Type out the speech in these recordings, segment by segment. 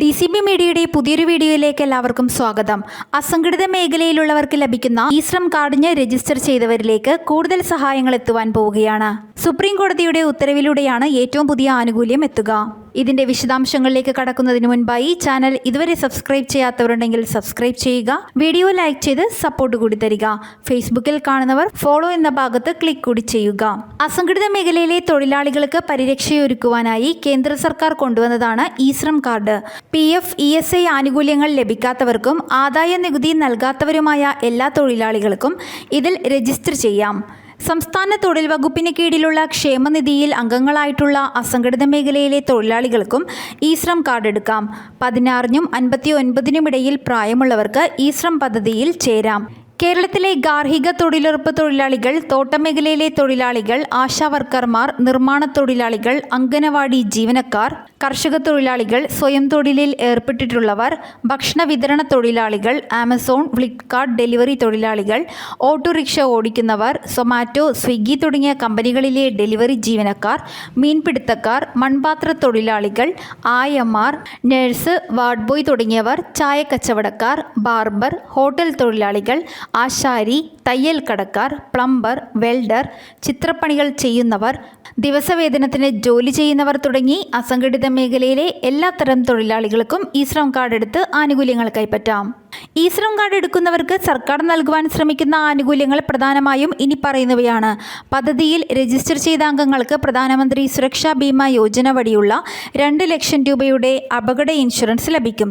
D C B മീഡിയയുടെ പുതിയൊരു വീഡിയോയിലേക്ക് എല്ലാവർക്കും സ്വാഗതം. അസംഘടിത മേഖലയിലുള്ളവർക്ക് ലഭിക്കുന്ന ഈ ശ്രം കാർഡിന് രജിസ്റ്റർ ചെയ്തവരിലേക്ക് കൂടുതൽ സഹായങ്ങൾ എത്തുവാൻ പോവുകയാണ്. സുപ്രീം കോടതിയുടെ ഉത്തരവിലൂടെയാണ് ഏറ്റവും പുതിയ ആനുകൂല്യം എത്തുക. ഇതിന്റെ വിശദാംശങ്ങളിലേക്ക് കടക്കുന്നതിന് മുൻപായി ചാനൽ ഇതുവരെ സബ്സ്ക്രൈബ് ചെയ്യാത്തവരുണ്ടെങ്കിൽ സബ്സ്ക്രൈബ് ചെയ്യുക വീഡിയോ ലൈക്ക് ചെയ്ത് സപ്പോർട്ട് കൂടി തരിക. ഫേസ്ബുക്കിൽ കാണുന്നവർ ഫോളോ എന്ന ഭാഗത്ത് ക്ലിക്ക് കൂടി ചെയ്യുക. അസംഘടിത മേഖലയിലെ തൊഴിലാളികൾക്ക് പരിരക്ഷയൊരുക്കുവാനായി കേന്ദ്ര സർക്കാർ കൊണ്ടുവന്നതാണ് ഈ Shram card. P F E S I ആനുകൂല്യങ്ങൾ ലഭിക്കാത്തവർക്കും ആദായ നികുതി നൽകാത്തവരുമായ എല്ലാ തൊഴിലാളികൾക്കും ഇതിൽ രജിസ്റ്റർ ചെയ്യാം. സംസ്ഥാന തൊഴിൽ വകുപ്പിന് കീഴിലുള്ള ക്ഷേമനിധിയിൽ അംഗങ്ങളായിട്ടുള്ള അസംഘടിത മേഖലയിലെ തൊഴിലാളികൾക്കും ഈ ശ്രം കാർഡ് എടുക്കാം പതിനാറിനും അൻപത്തി ഒൻപതിനുമിടയിൽ പ്രായമുള്ളവർക്ക് ഈ ശ്രം പദ്ധതിയിൽ ചേരാം. കേരളത്തിലെ ഗാർഹിക തൊഴിലുറപ്പ് തൊഴിലാളികൾ തോട്ടമേഖലയിലെ തൊഴിലാളികൾ ആശാവർക്കർമാർ നിർമ്മാണ തൊഴിലാളികൾ അംഗനവാടി ജീവനക്കാർ കർഷക തൊഴിലാളികൾ സ്വയം തൊഴിലിൽ ഏർപ്പെട്ടിട്ടുള്ളവർ ഭക്ഷണ വിതരണ തൊഴിലാളികൾ ആമസോൺ ഫ്ലിപ്കാർട്ട് ഡെലിവറി തൊഴിലാളികൾ ഓട്ടോറിക്ഷ ഓടിക്കുന്നവർ സൊമാറ്റോ സ്വിഗ്ഗി തുടങ്ങിയ കമ്പനികളിലെ ഡെലിവറി ജീവനക്കാർ മീൻപിടുത്തക്കാർ മൺപാത്ര തൊഴിലാളികൾ ആയമാർ നഴ്സ് വാർഡ് ബോയ് തുടങ്ങിയവർ ചായക്കച്ചവടക്കാർ ബാർബർ ഹോട്ടൽ തൊഴിലാളികൾ ആശാരി തയ്യൽ കടക്കാർ പ്ലംബർ വെൽഡർ ചിത്രപ്പണികൾ ചെയ്യുന്നവർ ദിവസവേതനത്തിന് ജോലി ചെയ്യുന്നവർ തുടങ്ങി അസംഘടിത മേഖലയിലെ എല്ലാത്തരം തൊഴിലാളികൾക്കും ഈ ശ്രം കാർഡെടുത്ത് ആനുകൂല്യങ്ങൾ കൈപ്പറ്റാം. ഈ ശ്രം കാർഡ് എടുക്കുന്നവർക്ക് സർക്കാർ നൽകുവാൻ ശ്രമിക്കുന്ന ആനുകൂല്യങ്ങൾ പ്രധാനമായും ഇനി പറയുന്നവയാണ്. പദ്ധതിയിൽ രജിസ്റ്റർ ചെയ്ത അംഗങ്ങൾക്ക് പ്രധാനമന്ത്രി സുരക്ഷാ ബീമ യോജന വഴിയുള്ള രണ്ട് ലക്ഷം രൂപയുടെ അപകട ഇൻഷുറൻസ് ലഭിക്കും.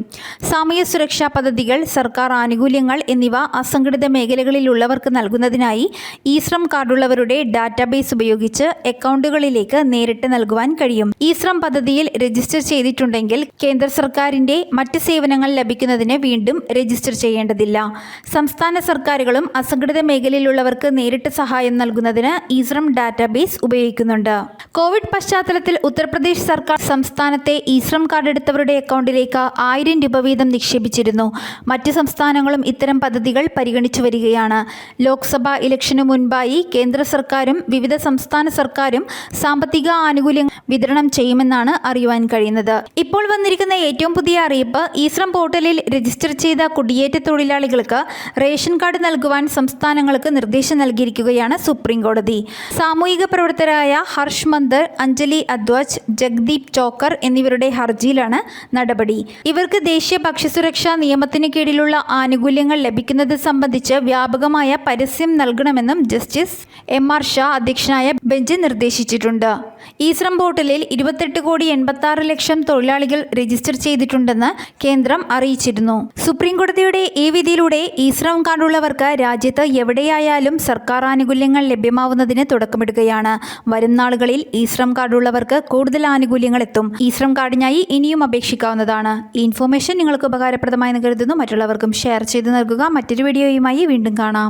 സാമൂഹ്യ സുരക്ഷാ പദ്ധതികൾ സർക്കാർ ആനുകൂല്യങ്ങൾ എന്നിവ അസംഘടിത മേഖലകളിലുള്ളവർക്ക് നൽകുന്നതിനായി ഈ ശ്രം കാർഡുള്ളവരുടെ ഡാറ്റാബേസ് ഉപയോഗിച്ച് അക്കൗണ്ടുകളിലേക്ക് നേരിട്ട് നൽകുവാൻ കഴിയും. ഈ ശ്രം പദ്ധതിയിൽ രജിസ്റ്റർ ചെയ്തിട്ടുണ്ടെങ്കിൽ കേന്ദ്ര സർക്കാരിന്റെ മറ്റ് സേവനങ്ങൾ ലഭിക്കുന്നതിന് വീണ്ടും രജിസ്റ്റർ ചെയ്യേണ്ടതില്ല. സംസ്ഥാന സർക്കാരുകളും അസംഘടിത മേഖലയിലുള്ളവർക്ക് നേരിട്ട് സഹായം നൽകുന്നതിന് ഈശ്രം ഡാറ്റാബേസ് ഉപയോഗിക്കുന്നുണ്ട്. കോവിഡ് പശ്ചാത്തലത്തിൽ ഉത്തർപ്രദേശ് സർക്കാർ സംസ്ഥാനത്തെ ഈശ്രം കാർഡ് എടുത്തവരുടെ അക്കൗണ്ടിലേക്ക് ആയിരം രൂപ വീതം നിക്ഷേപിച്ചിരുന്നു. മറ്റ് സംസ്ഥാനങ്ങളും ഇത്തരം പദ്ധതികൾ പരിഗണിച്ചു വരികയാണ്. ലോക്സഭാ ഇലക്ഷനു മുൻപായി കേന്ദ്ര സർക്കാരും വിവിധ സംസ്ഥാന സർക്കാരും സാമ്പത്തിക ആനുകൂല്യം വിതരണം ചെയ്യുമെന്നാണ് അറിയുവാൻ കഴിയുന്നത്. ഇപ്പോൾ വന്നിരിക്കുന്ന ഏറ്റവും പുതിയ അറിയിപ്പ് ഈശ്രം പോർട്ടലിൽ രജിസ്റ്റർ ചെയ്ത കുടിയേറ്റ തൊഴിലാളികൾക്ക് റേഷൻ കാർഡ് നൽകുവാൻ സംസ്ഥാനങ്ങൾക്ക് നിർദ്ദേശം നൽകിയിരിക്കുകയാണ് സുപ്രീം കോടതി സാമൂഹിക പ്രവർത്തകരായ ഹർഷ് മന്ദർ അഞ്ജലി അദ്വാജ് ജഗ്ദീപ് ചോക്കർ എന്നിവരുടെ ഹർജിയിലാണ് നടപടി. ഇവർക്ക് ദേശീയ ഭക്ഷ്യസുരക്ഷാ നിയമത്തിന് കീഴിലുള്ള ആനുകൂല്യങ്ങൾ ലഭിക്കുന്നത് സംബന്ധിച്ച് വ്യാപകമായ പരസ്യം നൽകണമെന്നും ജസ്റ്റിസ് എം ആർ ഷാ അധ്യക്ഷനായ ബെഞ്ച് നിർദ്ദേശിച്ചിട്ടുണ്ട്. ഈശ്രം പോർട്ടലിൽ ഇരുപത്തെട്ട് കോടി എൺപത്തി ലക്ഷം തൊഴിലാളികൾ രജിസ്റ്റർ ചെയ്തിട്ടുണ്ടെന്ന് കേന്ദ്രം അറിയിച്ചിരുന്നു. സുപ്രീംകോടതിയുടെ ഈ വിധിയിലൂടെ ഈശ്രം കാർഡുള്ളവർക്ക് രാജ്യത്ത് എവിടെയായാലും സർക്കാർ ആനുകൂല്യങ്ങൾ ലഭ്യമാവുന്നതിന് തുടക്കമിടുകയാണ്. വരും നാളുകളിൽ ഈശ്രം കാർഡുള്ളവർക്ക് കൂടുതൽ ആനുകൂല്യങ്ങൾ എത്തും. ഈശ്രം കാർഡിനായി ഇനിയും അപേക്ഷിക്കാവുന്നതാണ്. ഈ ഇൻഫോർമേഷൻ നിങ്ങൾക്ക് ഉപകാരപ്രദമായി കരുതുന്നു. മറ്റുള്ളവർക്കും ഷെയർ ചെയ്ത് നൽകുക. മറ്റൊരു വീഡിയോയുമായി വീണ്ടും കാണാം.